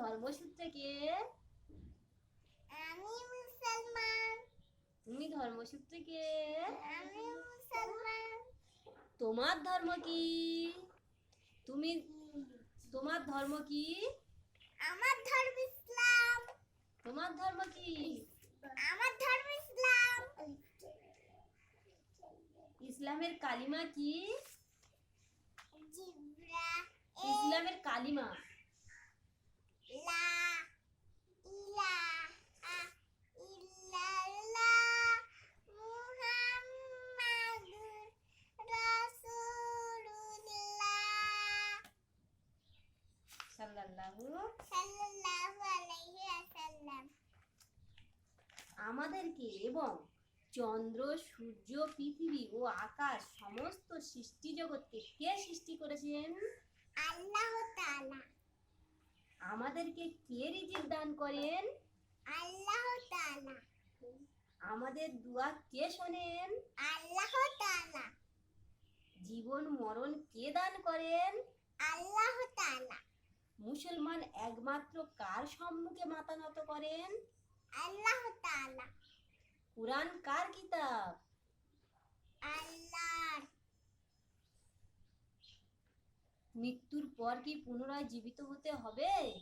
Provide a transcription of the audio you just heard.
ধর্মসূত্রে কে? আমি মুসলমান। তুমি ধর্মসূত্রে কে? আমি মুসলমান। তোমার ধর্ম কি? তুমি তোমার ধর্ম কি? আমার ধর্ম ইসলাম। তোমার ধর্ম কি? আমার ধর্ম ইসলাম। ইসলামের কালিমা কি? ইসলামের কালিমা। সাল্লাল্লাহু সাল্লাল্লাহু আলাইহি ওয়াসাল্লাম। আমাদেরকে এবং চন্দ্র সূর্য পৃথিবী ও আকাশ সমস্ত সৃষ্টি জগৎকে কে সৃষ্টি করেছেন? আল্লাহ তাআলা। আমাদেরকে কে রিজিক দান করেন? আল্লাহ তাআলা। আমাদের দুয়া কে শোনেন? আল্লাহ তাআলা। জীবন মরণ কে দান করেন? আল্লাহ তাআলা। মুসলমান একমাত্র কার সম্মুখে মাথা নত করেন? আল্লাহ তাআলা। কুরআন কার কিতাব? আল্লাহ মৃত্যুর পর কি পুনরায় জীবিত হতে হবে?